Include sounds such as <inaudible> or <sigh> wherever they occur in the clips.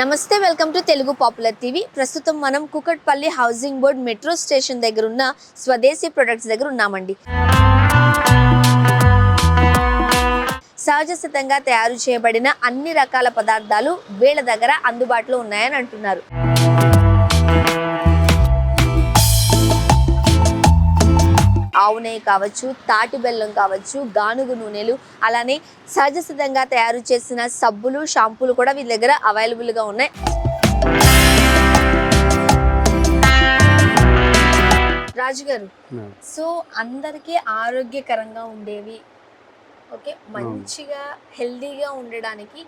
Namaste welcome to Telugu popular TV. ప్రస్తుతం మనం Kukatpally housing board metro station దగ్గర ఉన్న స్వదేశీ ప్రొడక్ట్స్ దగ్గర ఉన్నామండి. సహజ సిద్ధంగా తయారు చేయబడిన అన్ని రకాల పదార్థాలు వీళ్ళ దగ్గర అందుబాటులో ఉన్నాయని అంటున్నారు. ఆవు నెయ్యి కావచ్చు తాటి బెల్లం కావచ్చు గానుగు నూనెలు అలానే సహజ సిద్ధంగా తయారు చేసిన సబ్బులు షాంపూలు కూడా వీళ్ళ దగ్గర అవైలబుల్గా ఉన్నాయి. రాజు గారు సో అందరికీ ఆరోగ్యకరంగా ఉండేవి ఓకే మంచిగా హెల్దీగా ఉండడానికి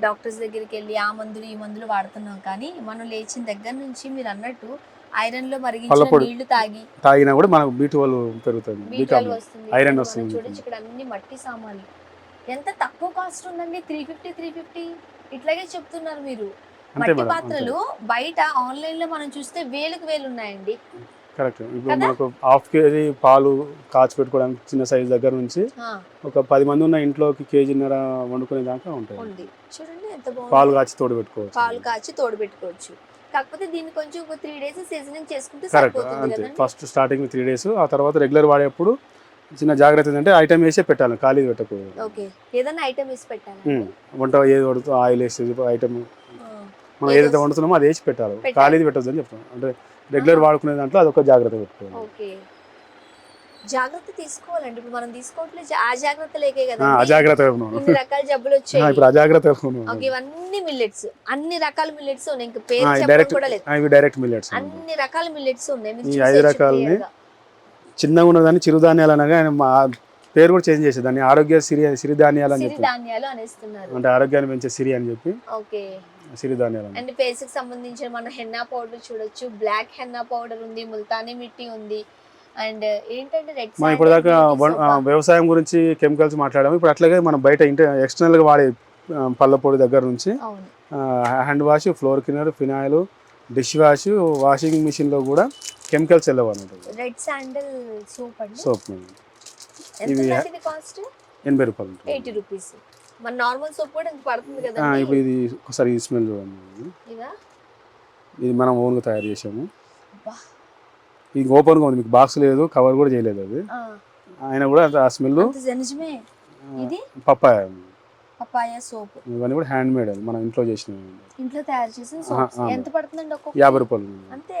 డాక్టర్స్ దగ్గరికి వెళ్ళి ఆ మందులు ఈ మందులు వాడుతున్నాం కానీ మనం లేచిన దగ్గర నుంచి మీరు అన్నట్టు ఐరన్లో మరిగించిన. నీళ్ళు తాగి తాగినా కూడా మనకు వాళ్ళు పెరుగుతుంది బీటాలు వస్తుంది. ఐరన్ వస్తుంది. చూడొచ్చు ఇక్కడ అన్ని మట్టి సామాన్లు. ఎంత తక్కువ కాస్ట్ ఉందండి? త్రీ ఫిఫ్టీ త్రీ ఫిఫ్టీ ఇట్లాగే చెప్తున్నారు మీరు. మట్టి పాత్రలు బయట ఆన్లైన్లో మనం చూస్తే వేలకు వేలు ఉన్నాయండి. కరెక్ట్. ఇప్పుడు? మనకు హాఫ్ కేజీ పాలు కాచి పెట్టుకోవడానికి చిన్న సైజ్ దగ్గర నుంచి ఒక పది మంది ఉన్న ఇంట్లోకి కేజీన్నర వండుకునే దాకా ఉంటాయి చూడండి పాలు కాచి తోడు పెట్టుకోవచ్చు. పాలు కాచి తోడు పెట్టుకోవచ్చు. కాకపోతే దీన్ని కొంచెం ఒక త్రీ డేస్ సీజనింగ్ చేసుకుంటే కరెక్ట్ అంతే. ఫస్ట్ స్టార్టింగ్ త్రీ డేస్ ఆ తర్వాత రెగ్యులర్ వాడేప్పుడు చిన్న జాగ్రత్త ఏంటంటే ఐటమ్ వేసే పెట్టాలి ఖాళీ పెట్టకూడదు. ఓకే. ఏదైనా ఐటమ్ వేసి పెట్టాలి. వంట ఏది వండుతూ ఆయిల్ వేసేది ఐటమ్ మనం ఏదో ఏదైతే వండుతున్నామో అది వేసి పెట్టాలి. ఖాళీది పెట్టద్దు అని చెప్తాం అంటే రెగ్యులర్ వాడుకునే దాంట్లో అదొక జాగ్రత్త పెట్టుకోవాలి. ఓకే. జాగ్రత్త తీసుకోవాలండి. ఇప్పుడు మనం తీసుకోవట్లేదు ఆ జాగ్రత్త లేకే కదా ఇన్ని రకాల జబ్బులు వచ్చాయి. ఇప్పుడు ఓకే ఇవన్నీ మిల్లెట్స్ అన్ని రకాల మిల్లెట్స్ ఉన్నాయి. ఇంకా పేరు చెప్పడం కూడా లేదు. ఇవి డైరెక్ట్ మిల్లెట్స్ అన్ని రకాల మిల్లెట్స్ ఉన్నాయి. ఈ ఐదు రకాలని. చిన్నగా ఉన్నదాన్ని చిరుధాన్యాలు అనగా పేరు కూడా చేంజ్ చేసేది దాన్ని ఆరోగ్య సిరి సిరిధాన్యాలు అని చెప్పి. ధాన్యాలు అనేస్తున్నారు. అంటే ఆరోగ్యాన్ని పెంచే సిరి అని చెప్పి. ఓకే. సిరిధాన్యాలు అండ్ ఫేస్కి సంబంధించిన మన హెన్నా పౌడర్ చూడొచ్చు. బ్లాక్ హెన్నా పౌడర్ ఉంది ముల్తానీ మిట్టి ఉంది. అండ్ ఏంటంటే మనం ఇప్పటిదాకా వ- ఆ, వ్యవసాయం గురించి కెమికల్స్ మాట్లాడాము. ఇప్పుడు అట్లాగే మనం బయట ఇంట ఎక్స్టర్నల్గా వాడే ఆ, పళ్ళ పొడి దగ్గర నుంచి hand wash floor cleaner phenyl dish wash washing మిషన్లో కూడా కెమికల్స్ వెళ్ళవు అన్నట్టు రెడ్ శాండల్ సోప్ అండి. సోప్ ఇవి- ఉందండి ఇది కాస్ట్? ఎనభై రూపాయలు. Eighty rupees. మన నార్మల్ సోప్ కూడా పడుతుంది కదా ఇప్పుడు ఇది ఒకసారి ఈ స్మెల్ చూడండి. ఇదా? ఇది మనం ఓన్గా తయారు చేసాము. ఇది ఓపెన్గా ఉంది మీకు బాక్స్ లేదు కవర్ కూడా చేయలేదు అది. ఆయన కూడా ఆ స్మెల్ అంత నిజమే ఇది? పప్పాయ. Papaya soap. ఇవన్నీ కూడా హ్యాండ్ మేడ్ అది మనం ఇంట్లో చేసినవి. ఇంట్లో తయారు చేసిన సోప్స్. ఎంత పడుతుందండి ఒక్కొక్క యాభై రూపాయలు అంతే.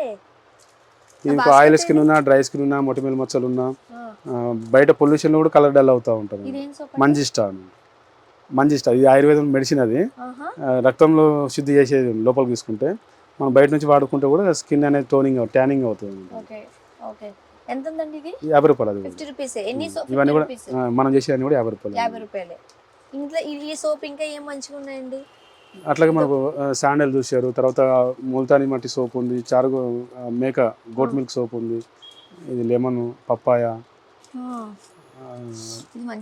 basket ఆయిల్ స్కిన్ ఉన్నా డ్రై స్కిన్ ఉన్నా మొటిమల మచ్చలు ఉన్నా బయట పొల్యూషన్ కూడా కలర్ డల్ అవుతూ ఉంటుంది. మంజిస్టా మంజిస్టా ఇది ఆయుర్వేదం మెడిసిన్ అది. రక్తంలో శుద్ధి చేసేది లోపలికి తీసుకుంటే మనం బయట నుంచి వాడుకుంటే కూడా స్కిన్ అనేది టోనింగ్ ట్యానింగ్ అవుతుంది ఓకే ఓకే. ఎంత ఉందండి ఇది యాభై రూపాయలు అది కూడా. Fifty rupees. ఎన్ని సోప్ ఇవన్నీ కూడా మనం చేసేది కూడా యాభై రూపాయలు యాభై రూపాయలే. ఇంట్లో ఈ సోప్ ఇంకా ఏం మంచిగా ఉన్నాయండి? అట్లాగే మనకు శాండల్ చూశారు. తర్వాత ముల్తానీ మట్టి సోప్ ఉంది చారుగు ఆ, మేక గోట్ మిల్క్ సోప్ ఉంది. ఇది లెమన్ పప్పాయ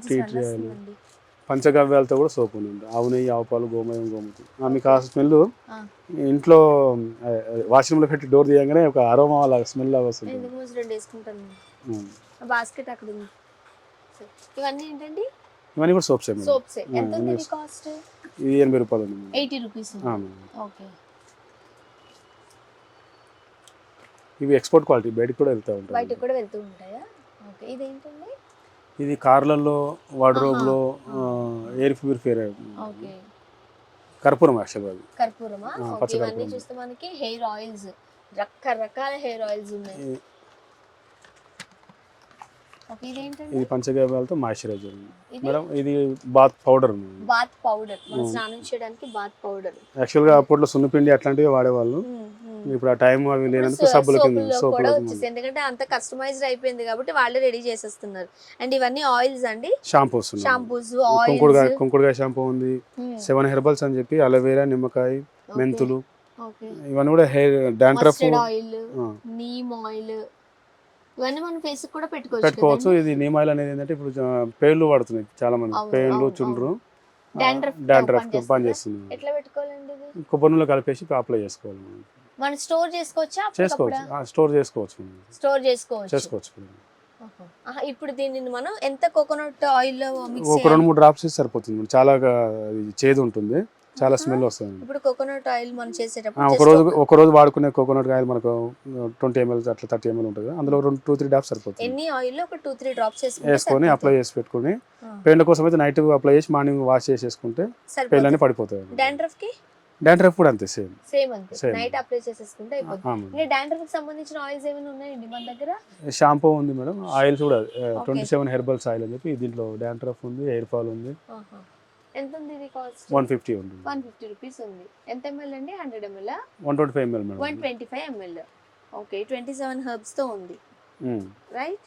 టీ పంచగవ్యాలతో కూడా సోప్ ఉంది. ఆవు నెయ్యి ఆవు పాలు గోమయం గోమతి. మీకు ఆ స్మెల్. ఇంట్లో వాష్రూమ్లో పెట్టి డోర్ తీయగానే ఒక అరోమా లాగా స్మెల్ లాగా వస్తుంది. బాస్కెట్ అక్కడ ఉంది. ఇవన్నీ ఏంటండి? ఇవన్నీ కూడా సోప్స్ సోప్స్. ఎంత ఉంది కాస్ట్ ఇది ఎనభై రూపాయలు ఉంది. Eighty rupees. ఓకే. ఇవి ఎక్స్పోర్ట్ క్వాలిటీ బయటకు కూడా వెళ్తూ ఉంటాయి. బయటకు కూడా వెళ్తూ ఉంటాయా? ఓకే. ఇదేంటండి? ఇది కార్లలో వార్డ్రోబ్లో ఎయిర్ ప్యూరిఫైర్ కర్పూరం యాక్చువల్గా అది. కర్పూరమా? పచ్చ కర్పూరం. చూస్తే మనకి హెయిర్ ఆయిల్స్ రకరకాల హెయిర్ ఆయిల్స్ ఉన్నాయి. ఇది పంచగవ్యాలతో మాయిశ్చరైజర్ మేడం ఇది బాత్ పౌడర్ బాత్ పౌడర్. స్నానం చేయడానికి బాత్ పౌడర్. యాక్చువల్గా అప్పట్లో సున్నిపిండి అట్లాంటివి వాడేవాళ్ళు. ఇప్పుడు ఆ టైం అవి లేనందుకు సబ్బుల కింద ఎందుకంటే అంత కస్టమైజ్డ్ అయిపోయింది కాబట్టి వాళ్ళే రెడీ చేసేస్తున్నారు. అండ్ ఇవన్నీ ఆయిల్స్ అండి? షాంపూస్ షాంపూస్ కుంకుడుగాయ ఆయిల్స్ కుంకుడుగాయ షాంపూ ఉంది. సెవెన్ హెర్బల్స్ అని చెప్పి అలోవేరా నిమ్మకాయ మెంతులు. ఓకే. ఇవన్నీ కూడా hair dandruff oil neem oil ఇవన్నీ మన ఫేస్ కూడా పెట్టుకోవచ్చు పెట్టుకోవచ్చు. ఇది నీమ్ ఆయిల్ అనేది ఏంటంటే ఇప్పుడు పేర్లు వాడుతున్నాయి చాలా మంది పేర్లు చుండ్రు డాండ్రఫ్ పనిచేస్తుందా? కొబ్బరి నూనెలో కలిపేసి అప్లై చేసుకోవాలి మనం. స్టోర్ చేసుకోవచ్చా చేసుకోవచ్చు. స్టోర్ చేసుకోవచ్చు స్టోర్ చేసుకోవచ్చు. చేసుకోవచ్చు ఇప్పుడు దీనిని మనం ఎంత కోకోనట్ ఆయిల్ ఒక రెండు మూడు డ్రాప్స్ సరిపోతుంది. చాలా చేదు ఉంటుంది. చాలా స్మెల్ వస్తుంది. ఇప్పుడు కోకోనట్ ఆయిల్ మనం చేసేటప్పుడు ఒక రోజు ఒక- రోజు వాడుకునే కోకోనట్ ఆయిల్ మనకు ట్వంటీ ఎంఎల్ అట్లా థర్టీ ఎంఎల్ ఉంటుంది. అందులో రెండు టూ త్రీ డాప్స్ సరిపోతుంది. ఎన్ని ఆయిల్ ఒక టూ త్రీ డ్రాప్స్ వేసుకొని అప్లై చేసి పెట్టుకొని పెయింట్ కోసం అయితే నైట్ అప్లై చేసి మార్నింగ్ వాష్ చేసేసుకుంటే పెయిన్ అన్ని పడిపోతాయి. డాండ్రఫ్కి డాండ్రఫ్ కూడా అంతే సేమ్. సేమ్ అంతే. నైట్ అప్లై చేసేసుకుంటే అయిపోతుంది. ఇంకా డాండ్రఫ్కి సంబంధించిన ఆయిల్స్ ఏమైనా ఉన్నాయండి మన దగ్గర? షాంపూ ఉంది మేడం. ఆయిల్స్ కూడా ట్వంటీ సెవెన్ హెర్బల్స్ ఆయిల్ అని చెప్పి దీంట్లో డాండ్రఫ్ ఉంది హెయిర్ ఫాల్ ఉంది. ఎంత ఉంది ఇది కాస్ట్? వన్ ఫిఫ్టీ ఉంది వన్ ఫిఫ్టీ రూపీస్ ఉంది. ఎంత ఎంఎల్ అండి? Hundred ML one twenty five ML one twenty five ML okay twenty seven హర్బ్స్తో ఉంది. రైట్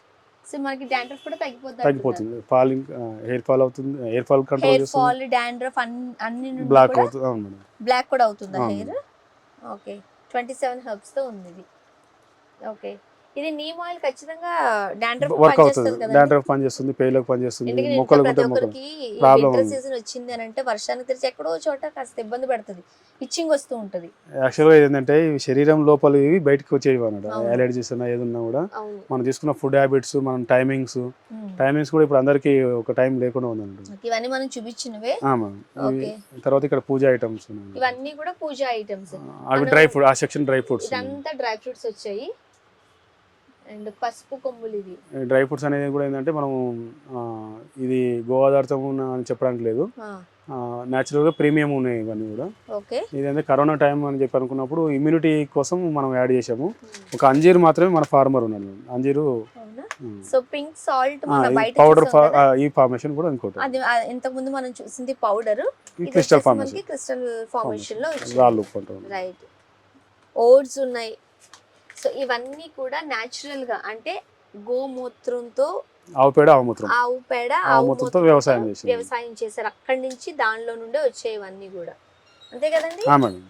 సో మనకి డాండ్రఫ్ కూడా తగ్గిపోతుంది. తగ్గిపోతుంది ఫాలింగ్ హెయిర్ ఫాల్ అవుతుంది hair fall control hair fall dandruff అన్ని బ్లాక్ అవుతుంది అవును మేడం. బ్లాక్ కూడా అవుతుందా. హెయిర్ ఓకే ట్వంటీ సెవెన్ హర్బ్స్తో ఉంది ఇది. ఓకే ఇది నీమ్ ఆయిల్ ఖచ్చితంగా డాండ్రఫ్ వర్క్ అవుతుంది. డాండ్రఫ్ పని చేస్తుంది పేలకు పని చేస్తుంది మొక్కలు ఉంటే మొక్కలు ఉంది. సీజన్ వచ్చింది అని అంటే వర్షానికి తెరిచి ఎక్కడో చోట కాస్త ఇబ్బంది పెడుతుంది. ఇచ్చింగ్ వస్తూ ఉంటది. యాక్చువల్గా ఏంటంటే శరీరం లోపల ఇవి బయటకు వచ్చేవి అన్నమాట. అలర్జీస్ ఉన్నా ఏదున్నా కూడా మనం తీసుకున్న ఫుడ్ హ్యాబిట్స్ మనం టైమింగ్స్. టైమింగ్స్ కూడా ఇప్పుడు అందరికీ ఒక టైం లేకుండా ఉందండి ఇవన్నీ మనం చూపించినవే? తర్వాత ఇక్కడ పూజ ఐటమ్స్ ఇవన్నీ కూడా పూజ ఐటమ్స్ అవి డ్రై ఫ్రూట్ ఆ సెక్షన్ డ్రై ఫ్రూట్స్ ఇదంతా డ్రై ఫ్రూట్స్ వచ్చాయి. అండ్ పసుపు కొమ్ములు ఇది డ్రై ఫ్రూట్స్ అనేది కూడా ఏంటంటే మనం ఇది గోదార్థం అని చెప్పడానికి లేదు. ఆ, న్యాచురల్గా ప్రీమియం ఉన్నాయి ఇవన్నీ కూడా. ఓకే. ఇదంటే కరోనా టైం అని చెప్పి అనుకున్నప్పుడు ఇమ్యూనిటీ కోసం మనం యాడ్ చేసాము ఒక అంజీరు మాత్రమే మన ఫార్మర్ ఉన్నాడు. అంజీరు సో పింక్ సాల్ట్ పౌడర్ ఈ ఫార్మేషన్ కూడా ఇంకోటి. అది ఇంతకు ముందు మనం చూసింది పౌడర్ క్రిస్టల్ ఫార్మేషన్ క్రిస్టల్ ఫార్మేషన్లో రాళ్ళు రైట్ ఓట్స్ ఉన్నాయి. సో ఇవన్నీ కూడా న్యాచురల్గా అంటే గోమూత్రంతో ఆవు పేడ ఆవుమూత్రం ఆవు పేడ ఆవు ఆవు మూత్రంతో. వ్యవసాయం చేశారు. అక్కడి నుంచి దానిలో నుండే వచ్చేవన్నీ కూడా. అంతే కదండి?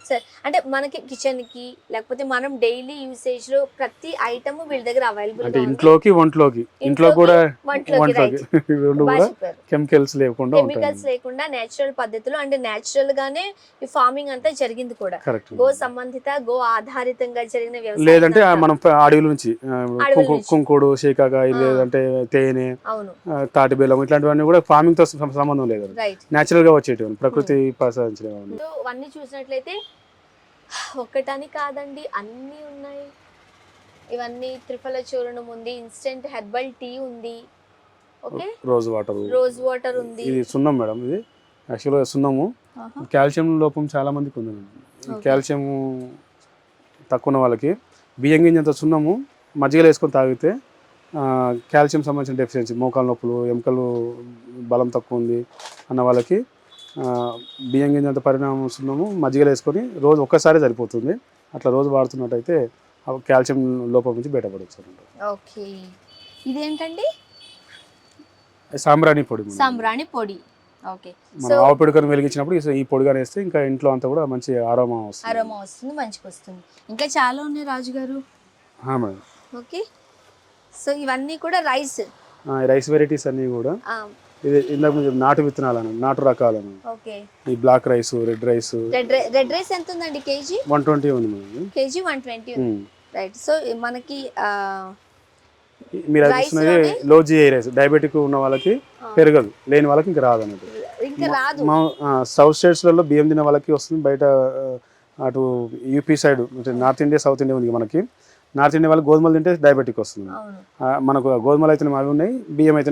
సరే అంటే మనకి కిచెన్కి లేకపోతే మనం డైలీ యూసేజ్లో ప్రతి ఐటమ్ వీళ్ళ దగ్గర అవైలబుల్ అంటే ఇంట్లోకి ఒంట్లోకి. ఇంట్లో కూడా వంటలోకి వంటలోకి <laughs> రెండు కూడా కెమికల్స్ లేకుండా కెమికల్స్ లేకుండా నేచురల్ పద్ధతిలో అంటే నేచురల్ గానే ఈ ఫార్మింగ్ అంతా జరిగింది కూడా. గో సంబంధిత గో ఆధారితంగా జరిగిన వ్యవసాయం లేదంటే. మనం అడవుల నుంచి. కుంకుడు శీకాకాయ. లేదంటే తేనె తాటి బెల్లం ఇట్లాంటివన్నీ కూడా ఫార్మింగ్తో సంబంధం లేదు. రైట్. న్యాచురల్గా వచ్చేటివి ప్రకృతి ప్రసాదించినవి సో అవన్నీ చూసినట్లయితే ఒక్కటని కాదండి అన్నీ ఉన్నాయి. ఇవన్నీ త్రిఫల చూర్ణం ఉంది ఇన్స్టెంట్ హెర్బల్ టీ ఉంది. Okay? Rose water rose water ఉంది. ఇది సున్నం మేడం ఇది యాక్చువల్గా సున్నము. కాల్షియం లోపం చాలా మందికి ఉంది. కాల్షియం తక్కువ ఉన్న వాళ్ళకి బియ్యం గింజంత సున్నము మజ్జిగలో వేసుకొని తాగితే కాల్షియం సంబంధించిన డెఫిషియన్సీ మోకాల నొప్పులు ఎముకలు బలం తక్కువ ఉంది అన్న వాళ్ళకి బియ్యం గింజంత పరిణామం సున్నము మజ్జిగలో వేసుకొని రోజు ఒక్కసారి సరిపోతుంది. అట్లా రోజు వాడుతున్నట్టయితే కాల్షియం లోపం నుంచి బయటపడవచ్చు ఓకే. ఇదేంటండి? సాంబ్రాణి పొడి. సాంబ్రాణి పొడి. ఓకే. మనం ఆవు పిడకను వెలిగించినప్పుడు ఈ- ఈ పొడిగా వేస్తే ఇంకా ఇంట్లో అంతా కూడా మంచి ఆరోమా వస్తుంది. అరోమా వస్తుంది మంచిగా వస్తుంది. ఇంకా చాలా ఉన్నాయి రాజు గారు మేడం. ఓకే. సో ఇవన్నీ కూడా రైస్. రైస్ వెరైటీస్ అన్నీ కూడా. ఇది ఇందాక మీరు నాటు విత్తనాలను నాటు రకాలను. ఓకే. ఈ black rice red rice. Red rice ఎంత ఉందండి కేజీ? వన్ ట్వంటీ ఉంది madam KG one twenty. Right. So మనకి మీరు అది? Low GI rice. డయాబెటిక్ ఉన్న వాళ్ళకి పెరగదు లేని వాళ్ళకి ఇంకా రాదు అన్నట్టు ఇంకా రాదు. సౌత్ స్టేట్స్లలో బియ్యం తిన్న వాళ్ళకి వస్తుంది బయట అటు యూపీ సైడ్ అంటే నార్త్ ఇండియా సౌత్ ఇండియా ఉంది మనకి. నార్త్ ఇండియా వాళ్ళకి గోధుమలు తింటే డయాబెటిక్ వస్తుంది. మనకు గోధుమలు అయితేనే అవి ఉన్నాయి బియ్యం అయితే.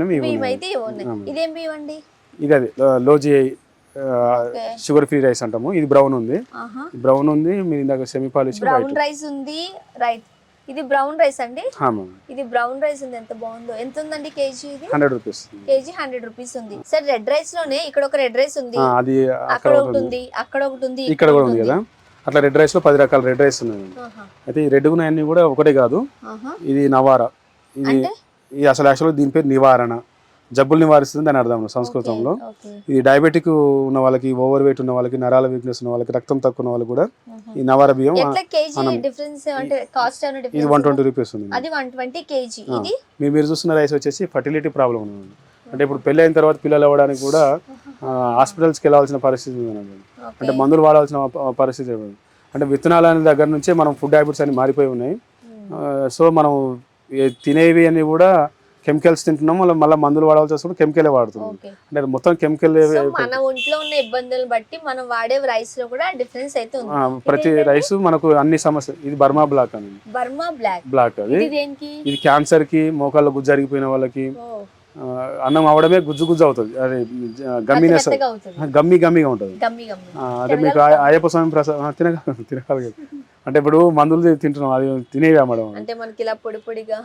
ఇదేం బియ్యం అండి? ఇక అది low GI okay. Sugar free rice అంటాము. ఇది బ్రౌన్ ఉంది. బ్రౌన్ ఉంది మీరు ఇందాక సెమీ పాలిష్ బ్రౌన్ రైస్ ఉంది రైట్ ఇది బ్రౌన్ రైస్ అండి? ఇది బ్రౌన్ రైస్ ఉంది ఎంత బాగుందో. ఎంత ఉందండి కేజీ ఇది? Hundred rupees KG hundred rupees ఉంది. సార్ రెడ్ రైస్లోనే ఇక్కడ ఒక రెడ్ రైస్ ఉంది. అది అక్కడ ఒకటి ఉంది అక్కడ ఒకటి ఉంది ఇక్కడ కూడా ఉంది. కదా? అట్లా రెడ్ రైస్లో పది రకాల రెడ్ రైస్ ఉన్నాయి అయితే ఈ రెడ్ అన్ని కూడా ఒకటే కాదు. ఇది నవార. ఇది ఇది అసలు యాక్చువల్గా దీని పేరు నివారణ. జబ్బులు నివారిస్తుంది అని అర్థం సంస్కృతంలో. ఇది డయాబెటిక్ ఉన్న వాళ్ళకి ఓవర్ వెయిట్ ఉన్న వాళ్ళకి నరాల వీక్నెస్ ఉన్న వాళ్ళకి రక్తం తక్కువ ఉన్న వాళ్ళకి కూడా. ఈ నవార బియ్యం ఇది వన్ ట్వంటీ రూపీస్ ఉంది. మీరు చూస్తున్న రైస్ వచ్చేసి ఫర్టిలిటీ ప్రాబ్లం ఉంది. అంటే ఇప్పుడు పెళ్ళి అయిన తర్వాత పిల్లలు అవ్వడానికి కూడా హాస్పిటల్స్కి వెళ్ళాల్సిన పరిస్థితి ఉంది అంటే మందులు వాడాల్సిన పరిస్థితి. అంటే విత్తనాల దగ్గర నుంచే మనం ఫుడ్ హ్యాబిట్స్ అన్ని మారిపోయి ఉన్నాయి. సో మనం తినేవి అన్ని కూడా కెమికల్స్ తింటున్నాం మళ్ళీ మళ్ళీ మందులు వాడాల్సి వస్తుంది కెమికలే వాడుతున్నాం అంటే మొత్తం కెమికల్ మన ఒంట్లో ఉన్న ఇబ్బందులను బట్టి మనం వాడే రైస్లో కూడా డిఫరెన్స్ అయితే ఉంది. ప్రతి రైస్ మనకు అన్ని సమస్య ఇది బర్మా బ్లాక్ అని. Burma black. బ్లాక్ అది. ఇది క్యాన్సర్కి మోకాళ్ళ గుజ్జు జరిగిపోయిన వాళ్ళకి. అన్నం అవడమే గుజ్జు గుజ్జు అవుతుంది. అదే అవుతుంది. గమ్మి గమ్మిగా ఉంటుంది. గమ్మి గమ్మి అదే మీకు అయ్యప్ప స్వామి ప్రసాదం తినగ తినగలరు కదా. అంటే ఇప్పుడు మందులు తింటున్నాం. అది తినేవా మేడం? అంటే మనకి ఇలా పొడి పొడిగా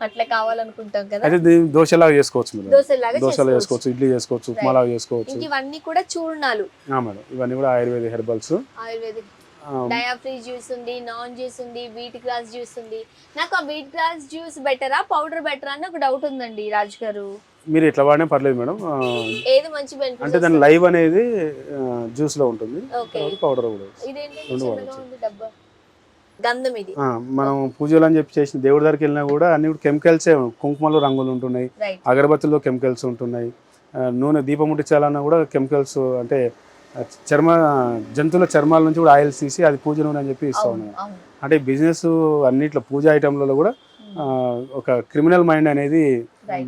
అట్లా కావాలనుకుంటాం కదా. అయితే దోశలాగా చేసుకోవచ్చు మీరు దోశలాగా దోశలు చేసుకోవచ్చు. ఇడ్లీ చేసుకోవచ్చు ఉప్మాలాగా చేసుకోవచ్చు. ఇవన్నీ కూడా చూర్ణాలు ఆ, మేడం. ఇవన్నీ కూడా ఆయుర్వేద హెర్బల్స్. ఆయుర్వేదిక్ డయాఫ్రీ జ్యూస్ ఉంది నాన్ జ్యూస్ ఉంది వీట్ గ్రాస్ జ్యూస్ ఉంది. నాకు ఆ వీట్ గ్రాస్ జ్యూస్ బెటరా పౌడర్ బెటరా అని ఒక డౌట్ ఉందండి రాజు గారు. మీరు ఎట్లా వాడినా పర్లేదు మేడం. ఏది మంచి అంటే బెనిఫిట్ దాని లైవ్ అనేది జ్యూస్లో ఉంటుంది. ఓకే. పౌడర్ కూడా రెండు చిన్నగా వాడొచ్చు. ఉంది డబ్బా? గంధం ఇది. ఆ, మనం పూజలు అని చెప్పి చేసిన దేవుడి దగ్గరికి వెళ్ళినా కూడా అన్ని కెమికల్సే. కుంకుమలో రంగులు ఉంటున్నాయి. అగరబత్తుల్లో కెమికల్స్ ఉంటున్నాయి. నూనె దీపం ముట్టించాలన్నా కూడా కెమికల్స్ అంటే చర్మ జంతువుల చర్మాల నుంచి కూడా ఆయిల్స్ తీసి అది పూజ నూనె అని చెప్పి ఇస్తా అవును అంటే బిజినెస్ అన్నిట్లో పూజ ఐటమ్లలో కూడా ఆ, ఒక క్రిమినల్ మైండ్ అనేది.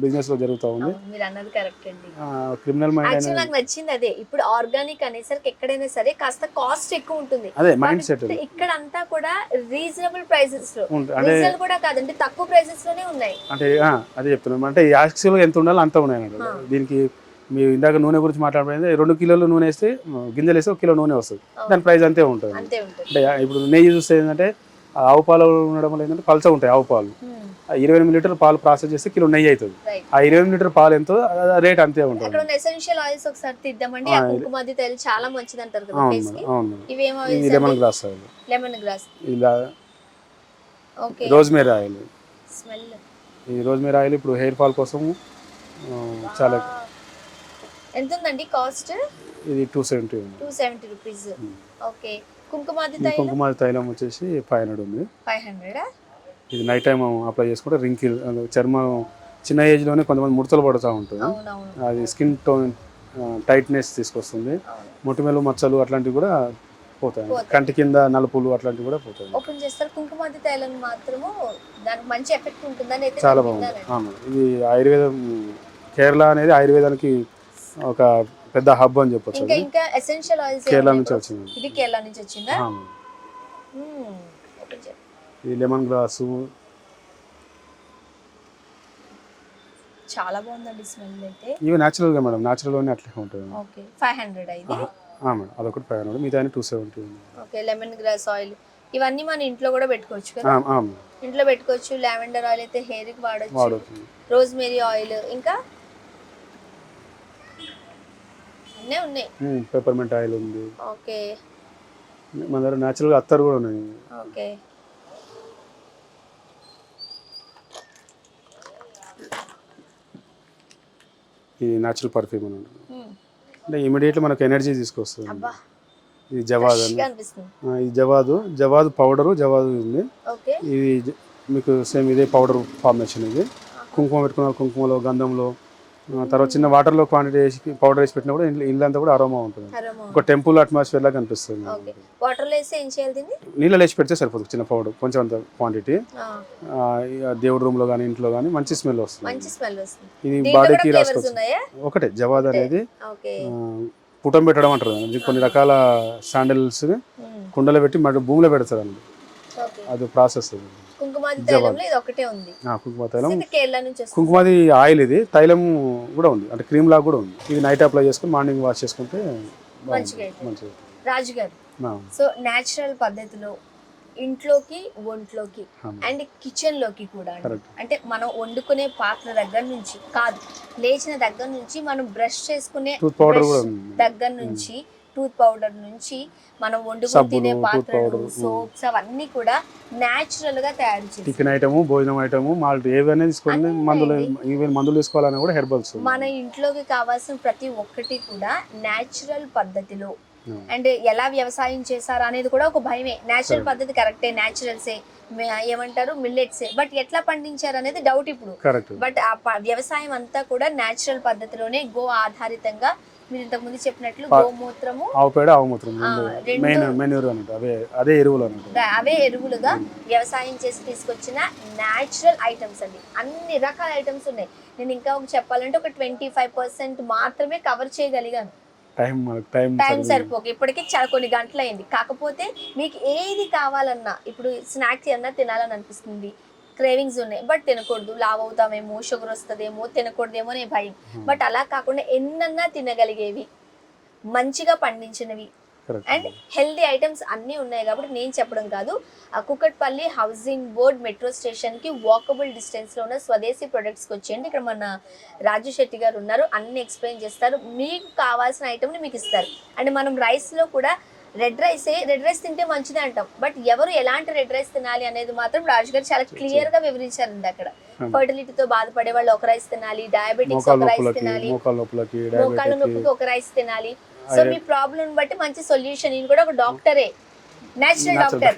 బిజినెస్లో జరుగుతూ ఉంది. అవును, మీరు అన్నది కరెక్ట్ అండి. క్రిమినల్ మైండ్ యాక్చువల్ నాకు నచ్చింది అదే. ఇప్పుడు ఆర్గానిక్ అనేసరికి ఎక్కడైనా సరే కాస్త కాస్ట్ ఎక్కువ ఉంటుంది. అదే మైండ్ సెట్ ఇక్కడ అంతా కూడా రీజనబుల్ ప్రైసెస్లో. అంటే రీజనల్ కూడా కాదండి తక్కువ ప్రైసెస్లోనే ఉన్నాయి. అంటే అదే చెప్తున్నాం అంటే యాక్చువల్గా ఎంత ఉండాలో అంత ఉన్నాయి. దీనికి మీరు ఇందాక నూనె గురించి మాట్లాడిపోయింది. రెండు కిలోలు నూనె వేస్తే గింజలు వేస్తే ఒక కిలో నూనె వస్తుంది. దాని ప్రైస్ అంతే ఉంటుంది. అంటే ఇప్పుడు నెయ్యి చూస్తే ఏంటంటే ఆ ఆవు పాలు ఉండడం వల్ల ఏంటంటే పల్చ ఉంటాయి ఆవు పాలు. ఆ ఇరవై ఎనిమిది లీటర్ పాలు ప్రాసెస్ చేస్తే కిలో నెయ్యి అవుతుంది. ఆ ఇరవై ఎనిమిది లీటర్ పాలు ఎంతో రేట్ అంతే ఉంటుంది. ఎసెన్షియల్ ఆయిల్స్ ఒకసారి తీద్దామండి. తైలు చాలా మంచిది అంటారు కదా అవును ఇది lemon grass oil lemon grass ఇలా ఓకే రోజ్మేరీ ఆయిల్ స్మెల్ ఈ రోజ్మేరీ ఆయిల్ ఇప్పుడు హెయిర్ ఫాల్ కోసం చాలా ఎంత ఉందండి కాస్ట్? ఇది టూ సెవెంటీ ఉంది. Two seventy rupees. Okay. Kumkumadi తైలం? కుంకుమ తైలం వచ్చేసి ఫైవ్ హండ్రెడ్ ఉంది. Five hundred? ఇది నైట్ టైం అప్లై చేసుకుంటే రింకిల్ చర్మం చిన్న ఏజ్లోనే కొంతమంది ముడతలు పడుతూ ఉంటుంది అది స్కిన్ టోన్ టైట్నెస్ తీసుకొస్తుంది. మొటిమలు మచ్చలు అట్లాంటివి కూడా పోతాయి. కంటి కింద నలుపులు అట్లాంటివి కూడా పోతాయి. ఓపెన్ చేస్తారు. కుంకుమాది తైలం మాత్రము దానికి మంచి ఎఫెక్ట్ ఉంటుందని అయితే చాలా బాగుంది. అవును. ఇది ఆయుర్వేదం కేరళ అనేది ఆయుర్వేదానికి ఒక పెద్ద హబ్ అని చెప్పొచ్చు ఇంకా. ఇంకా ఎసెన్షియల్ ఆయిల్స్ కేరళ నుంచి వచ్చింది. ఇది కేరళ నుంచి వచ్చిందా. ఇది లెమన్ గ్లాసు. చాలా బాగుందండి స్మెల్ అయితే. ఇవి న్యాచురల్గా మేడం న్యాచురల్గానే అట్లే ఉంటుంది. ఓకే ఫైవ్ హండ్రెడ్ ఇది ఆ, మేడం అదొకటి ఫైవ్ హండ్రెడ్ మిగతా టూ సెవెంటీ ఉంది. ఓకే లెమన్ గ్రాస్ ఆయిల్ ఇవన్నీ మన ఇంట్లో కూడా పెట్టుకోవచ్చు కదా? ఆ, ఆ, మేడం. ఇంట్లో పెట్టుకోవచ్చు లావెండర్ ఆయిల్ అయితే హెయిర్కి వాడచ్చు. రోజ్ మేరీ ఆయిల్ ఇంకా? అన్నీ ఉన్నాయి. పెప్పర్మెంట్ ఆయిల్ ఉంది. ఓకే. మన దగ్గర న్యాచురల్గా అత్తరు కూడా ఉన్నాయి. ఓకే. ఇది న్యాచురల్ పర్ఫ్యూమ్ అని. అంటే ఇమీడియట్లీ మనకు ఎనర్జీ తీసుకొస్తుంది. ఇది జవాద్ అని ఇది జవాదు. జవాదు పౌడరు జవాదు ఉంది. ఇది మీకు సేమ్ ఇదే పౌడర్ ఫార్మేషన్ ఇది. కుంకుమ పెట్టుకున్న కుంకుమలో గంధంలో తర్వాత చిన్న వాటర్లో క్వాంటిటీ వేసి పౌడర్ వేసి పెట్టినా కూడా ఇల్లు ఇల్లంతా కూడా అరోమా ఉంటుంది. ఒక టెంపుల్ అట్మాస్ఫియర్ లాగా కనిపిస్తుంది ఓకే వాటర్లో వేస్తే ఏం చేయాలి దీన్ని? నీళ్ళు వేసి పెడితే సరిపోతుంది చిన్న పౌడర్ కొంచెం అంత క్వాంటిటీ దేవుడి రూమ్లో కానీ ఇంట్లో కానీ మంచి స్మెల్ వస్తుంది. ఇది బాడీకి రాసుకోవచ్చు ఒకటే జవాద్ అనేది. పుటం పెట్టడం అంటారు. కొన్ని రకాల శాండిల్స్ మ్మ్. కుండలో పెట్టి మరి భూమిలో పెడతారు అది ప్రాసెస్ అది. కుంకుమ తైలం. కుంకుమది ఆయిల్ ఇది. తైలం కూడా ఉంది. అంటే క్రీమ్ లాగా కూడా ఉంది. ఇది నైట్ అప్లై చేసుకుని మార్నింగ్ వాష్ చేసుకుంటే. మంచిగా రాజు గారు సో నేచురల్ పద్ధతిలో ఇంట్లోకి ఒంట్లోకి. అండ్ కిచెన్లోకి కూడా. అంటే మనం వండుకునే పాత్ర దగ్గర నుంచి కాదు లేచిన దగ్గర నుంచి మనం బ్రష్ చేసుకునే దగ్గర నుంచి టూత్ పౌడర్ నుంచి మనం వండుకుని తినే పాత్రలు సోప్స్ అవన్నీ కూడా నేచురల్గా తయారు చేసి టిఫిన్ ఐటము భోజనం ఐటము మాల్ట్ ఏవైనా తీసుకోండి మందులు. ఈవెన్ మందులు కూడా హెర్బల్స్. మన ఇంట్లోకి కావాల్సిన ప్రతి ఒక్కటి కూడా నేచురల్ పద్ధతిలో. అండ్ ఎలా వ్యవసాయం చేశారు అనేది కూడా ఒక భయమే. నేచురల్. పద్ధతి కరెక్టే నేచురల్సే ఏమంటారు? మిల్లెట్సే బట్ ఎట్లా పండించారు అనేది డౌట్ ఇప్పుడు. బట్ ఆ వ్యవసాయం అంతా కూడా నేచురల్ పద్ధతిలోనే గో ఆధారితంగా మీరు ఇంతకు ముందు చెప్పినట్లు గోమూత్రము ఆవు పేడ ఆవు మూత్రం అన్నట్టు అవే అదే ఎరువులు అన్నట్టు. అవే ఎరువులుగా వ్యవసాయం చేసి తీసుకొచ్చిన న్యాచురల్ ఐటమ్స్ అండి. అన్ని రకాల ఐటమ్స్ ఉన్నాయి. నేను ఇంకా ఒక చెప్పాలంటే ఒక ట్వంటీ ఫైవ్ పర్సెంట్ మాత్రమే కవర్ చేయగలిగాను. Time time. సరిపోక. ఇప్పటికి చాలా కొన్ని గంటలు అయింది కాకపోతే మీకు ఏది కావాలన్నా ఇప్పుడు స్నాక్స్ ఏమన్నా తినాలని అనిపిస్తుంది. క్రేవింగ్స్ ఉన్నాయి. బట్ తినకూడదు. లావ్ అవుతామేమో షుగర్ వస్తుందేమో తినకూడదేమో అనే భయం. బట్ అలా కాకుండా ఎన్నన్నా తినగలిగేవి మంచిగా పండించినవి. అండ్ హెల్దీ ఐటమ్స్ అన్నీ ఉన్నాయి కాబట్టి నేను చెప్పడం కాదు. ఆ కుకట్పల్లి హౌసింగ్ బోర్డ్ మెట్రో స్టేషన్కి వాకబుల్ డిస్టెన్స్లో ఉన్న స్వదేశీ ప్రొడక్ట్స్కి వచ్చేయండి. ఇక్కడ మన రాజు శెట్టి గారు ఉన్నారు. అన్ని ఎక్స్ప్లెయిన్ చేస్తారు. మీకు కావాల్సిన ఐటమ్ని మీకు ఇస్తారు. అండ్ మనం రైస్లో కూడా రెడ్ రైస్ రెడ్ రైస్ తింటే మంచిది అంటాం బట్ ఎవరు ఎలాంటి రెడ్ రైస్ తినాలి అనేది మాత్రం రాజు గారు చాలా క్లియర్గా వివరించారండి అక్కడ. Hmm. ఫర్టిలిటీతో బాధపడే వాళ్ళు ఒక రైస్ తినాలి డయాబెటిక్స్ ఒక రైస్ తినాలి. మోకాళ్ళ నొప్పికి ఒక రైస్ తినాలి. సో మీ ప్రాబ్లం బట్టి మంచి సొల్యూషన్ ఇది కూడా ఒక డాక్టరే నేచురల్ డాక్టర్?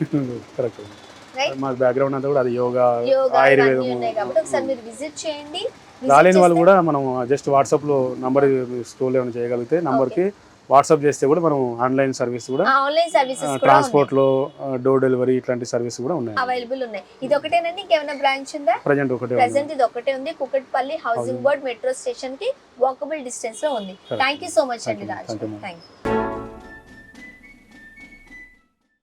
మా బ్యాక్గ్రౌండ్ అంతా కూడా అది యోగా ఆయుర్వేదం కాబట్టి ఒకసారి మీరు విజిట్ చేయండి. రాలేని వాళ్ళు కూడా మనం జస్ట్ వాట్సాప్లో నంబర్ స్టోర్ ఏమైనా చేయగలిగితే నంబర్కి వాట్సాప్ చేస్తే కూడా మనం ఆన్లైన్ సర్వీస్ కూడా ఆన్లైన్ సర్వీసెస్ ట్రాన్స్పోర్ట్లో డోర్ డెలివరీ ఇట్లాంటి సర్వీస్ కూడా ఉన్నాయి. అవైలబుల్ ఉన్నాయి. ఇది ఒకటేనండి ఇంకేమైనా బ్రాంచ్ ఉందా? ప్రజెంట్ ఒకటే ఉంది. ప్రెసెంట్ ఇది ఒకటే ఉంది. కుకట్పల్లి హౌసింగ్ బోర్డ్ మెట్రో స్టేషన్కి వాకబుల్ డిస్టెన్స్లో ఉంది. థ్యాంక్ యూ సో మచ్ అండి రాజు. Thank you